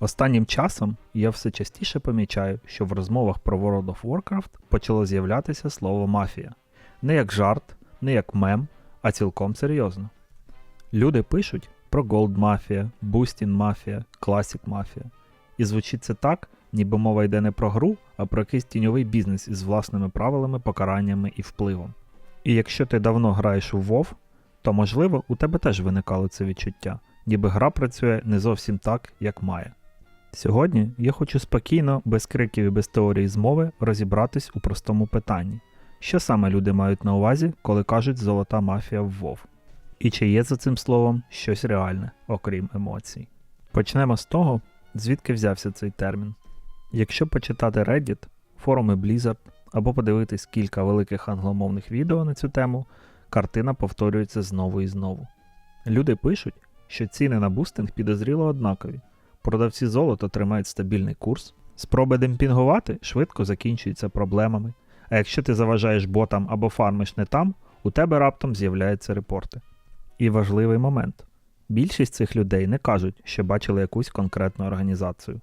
Останнім часом я все частіше помічаю, що в розмовах про World of Warcraft почало з'являтися слово мафія. Не як жарт, не як мем, а цілком серйозно. Люди пишуть про Gold Mafia, Boosting Mafia, Classic Mafia. І звучить це так, ніби мова йде не про гру, а про якийсь тіньовий бізнес із власними правилами, покараннями і впливом. І якщо ти давно граєш у WoW, то можливо у тебе теж виникало це відчуття, ніби гра працює не зовсім так, як має. Сьогодні я хочу спокійно, без криків і без теорії змови розібратись у простому питанні, що саме люди мають на увазі, коли кажуть золота мафія в WoW. І чи є за цим словом щось реальне, окрім емоцій. Почнемо з того, звідки взявся цей термін. Якщо почитати Reddit, форуми Blizzard або подивитись кілька великих англомовних відео на цю тему, картина повторюється знову і знову. Люди пишуть, що ціни на бустинг підозріло однакові. Продавці золота тримають стабільний курс, спроби демпінгувати швидко закінчуються проблемами, а якщо ти заважаєш ботам або фармиш не там, у тебе раптом з'являються репорти. І важливий момент: більшість цих людей не кажуть, що бачили якусь конкретну організацію.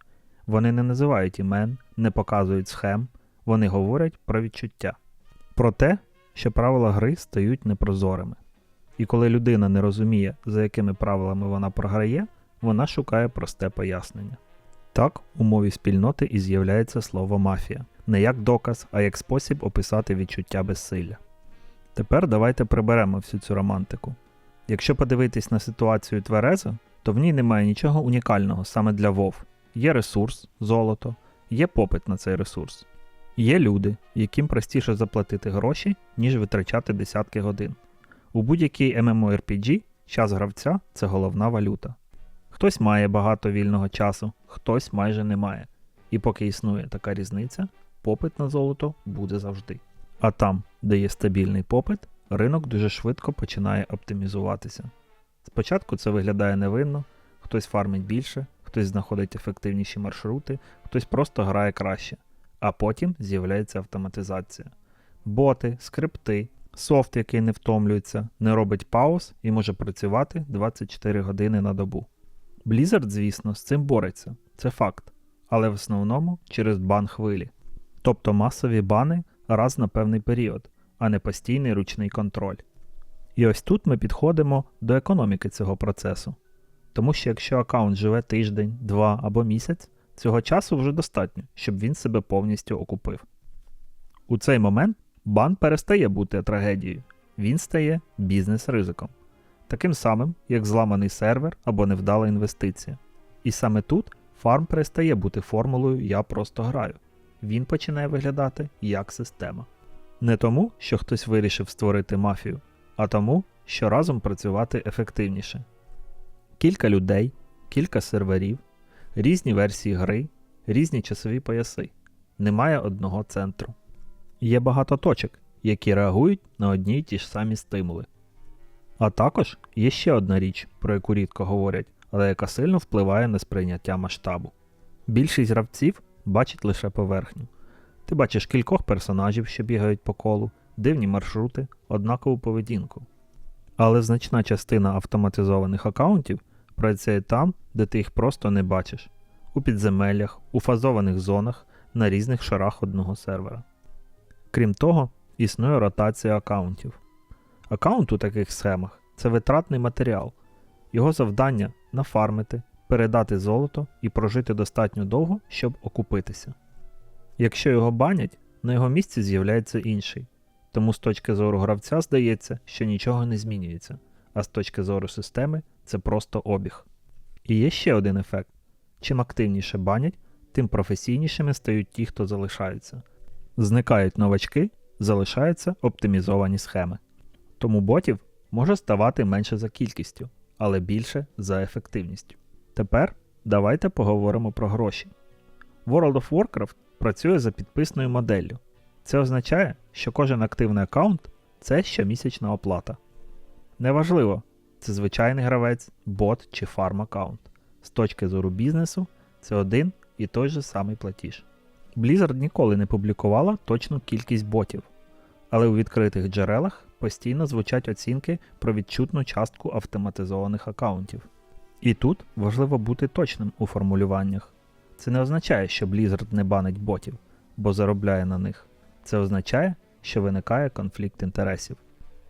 Вони не називають імен, не показують схем, вони говорять про відчуття, про те, що правила гри стають непрозорими. І коли людина не розуміє, за якими правилами вона програє, вона шукає просте пояснення. Так, у мові спільноти і з'являється слово мафія, не як доказ, а як спосіб описати відчуття безсилля. Тепер давайте приберемо всю цю романтику. Якщо подивитись на ситуацію Тверезо, то в ній немає нічого унікального саме для Вов. Є ресурс, золото, є попит на цей ресурс. Є люди, яким простіше заплатити гроші, ніж витрачати десятки годин. У будь-якій MMORPG час гравця це головна валюта. Хтось має багато вільного часу, хтось майже не має. І поки існує така різниця, попит на золото буде завжди. А там, де є стабільний попит, ринок дуже швидко починає оптимізуватися. Спочатку це виглядає невинно, хтось фармить більше, хтось знаходить ефективніші маршрути, хтось просто грає краще, а потім з'являється автоматизація. Боти, скрипти, софт, який не втомлюється, не робить пауз і може працювати 24 години на добу. Blizzard, звісно, з цим бореться, це факт, але в основному через бан хвилі. Тобто масові бани раз на певний період, а не постійний ручний контроль. І ось тут ми підходимо до економіки цього процесу. Тому що якщо аккаунт живе тиждень, два або місяць, цього часу вже достатньо, щоб він себе повністю окупив. У цей момент бан перестає бути трагедією, він стає бізнес-ризиком. Таким самим, як зламаний сервер або невдала інвестиція. І саме тут фарм перестає бути формулою Я просто граю. Він починає виглядати як система. Не тому, що хтось вирішив створити мафію, а тому, що разом працювати ефективніше. Кілька людей, кілька серверів, різні версії гри, різні часові пояси. Немає одного центру. Є багато точок, які реагують на одні й ті ж самі стимули. А також є ще одна річ, про яку рідко говорять, але яка сильно впливає на сприйняття масштабу. Більшість гравців бачить лише поверхню. Ти бачиш кількох персонажів, що бігають по колу, дивні маршрути, однакову поведінку. Але значна частина автоматизованих аккаунтів працює там, де ти їх просто не бачиш, у підземеллях, у фазованих зонах, на різних шарах одного сервера. Крім того, існує ротація аккаунтів. Аккаунт у таких схемах це витратний матеріал. Його завдання нафармити, передати золото і прожити достатньо довго, щоб окупитися. Якщо його банять, на його місці з'являється інший. Тому з точки зору гравця здається, що нічого не змінюється, а з точки зору системи це просто обіг. І є ще один ефект: чим активніше банять, тим професійнішими стають ті, хто залишаються. Зникають новачки, залишаються оптимізовані схеми. Тому ботів може ставати менше за кількістю, але більше за ефективністю. Тепер давайте поговоримо про гроші. World of Warcraft працює за підписною моделлю. Це означає, що кожен активний аккаунт це щомісячна оплата. Неважливо, це звичайний гравець, бот чи фарм аккаунт. З точки зору бізнесу, це один і той же самий платіж. Blizzard ніколи не публікувала точну кількість ботів, але у відкритих джерелах постійно звучать оцінки про відчутну частку автоматизованих аккаунтів. І тут важливо бути точним у формулюваннях. Це не означає, що Blizzard не банить ботів, бо заробляє на них. Це означає, що виникає конфлікт інтересів.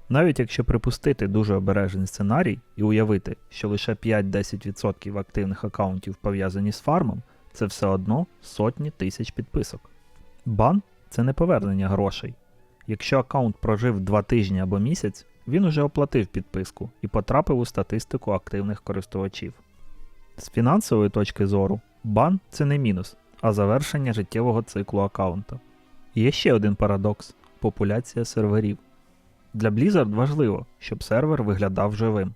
Навіть якщо припустити дуже обережний сценарій і уявити, що лише 5-10% активних аккаунтів пов'язані з фармом, це все одно сотні тисяч підписок. Бан це не повернення грошей. Якщо аккаунт прожив 2 тижні або місяць, він уже оплатив підписку і потрапив у статистику активних користувачів. З фінансової точки зору, бан це не мінус, а завершення життєвого циклу аккаунта. Є ще один парадокс популяція серверів. Для Blizzard важливо, щоб сервер виглядав живим.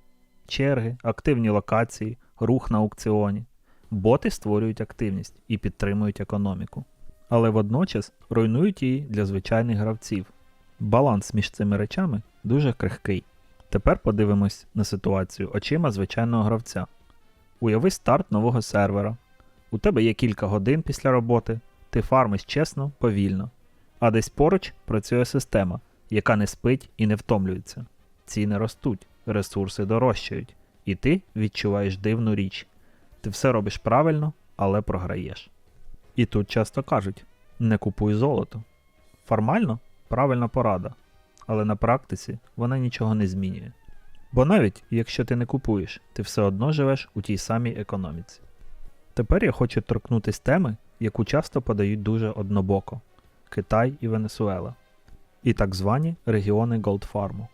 Черги, активні локації, рух на аукціоні. Боти створюють активність і підтримують економіку. Але водночас руйнують її для звичайних гравців. Баланс між цими речами дуже крихкий. Тепер подивимось на ситуацію очима звичайного гравця. Уяви старт нового сервера. У тебе є кілька годин після роботи, ти фармиш чесно, повільно. А десь поруч працює система, яка не спить і не втомлюється. Ціни ростуть, ресурси дорожчають, і ти відчуваєш дивну річ. Ти все робиш правильно, але програєш. І тут часто кажуть: не купуй золото. Формально правильна порада, але на практиці вона нічого не змінює. Бо навіть якщо ти не купуєш, ти все одно живеш у тій самій економіці. Тепер я хочу торкнутися теми, яку часто подають дуже однобоко Китай і Венесуела, і так звані регіони Голдфарму.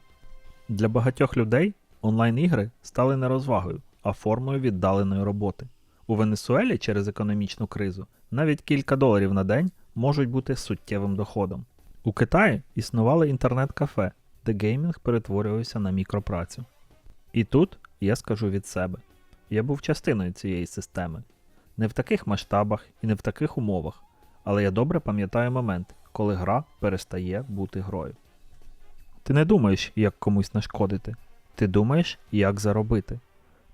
Для багатьох людей онлайн-ігри стали не розвагою, а формою віддаленої роботи. У Венесуелі через економічну кризу навіть кілька доларів на день можуть бути суттєвим доходом. У Китаї існувало інтернет-кафе, де геймінг перетворювався на мікропрацю. І тут я скажу від себе: я був частиною цієї системи. Не в таких масштабах і не в таких умовах, але я добре пам'ятаю момент, коли гра перестає бути грою. Ти не думаєш, як комусь нашкодити, ти думаєш, як заробити.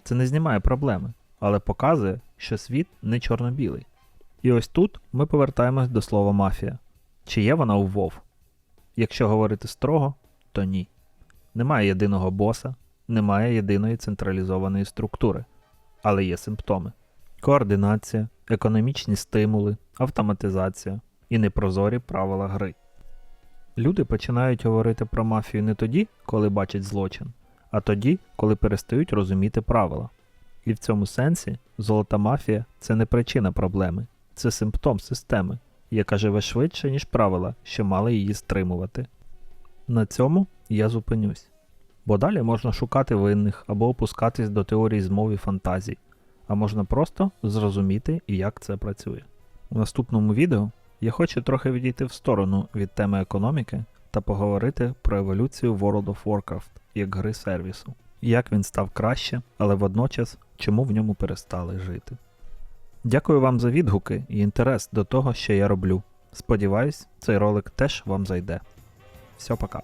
Це не знімає проблеми, але показує, що світ не чорно-білий. І ось тут ми повертаємось до слова мафія. Чи є вона у Вов? Якщо говорити строго, то ні. Немає єдиного боса, немає єдиної централізованої структури, але є симптоми: координація, економічні стимули, автоматизація і непрозорі правила гри. Люди починають говорити про мафію не тоді, коли бачать злочин, а тоді, коли перестають розуміти правила. І в цьому сенсі золота мафія це не причина проблеми, це симптом системи, яка живе швидше, ніж правила, що мали її стримувати. На цьому я зупинюсь. Бо далі можна шукати винних або опускатись до теорій змов і фантазій, а можна просто зрозуміти, як це працює. У наступному відео я хочу трохи відійти в сторону від теми економіки та поговорити про еволюцію World of Warcraft як гри сервісу, як він став краще, але водночас чому в ньому перестали жити. Дякую вам за відгуки і інтерес до того, що я роблю. Сподіваюсь, цей ролик теж вам зайде. Все, пока.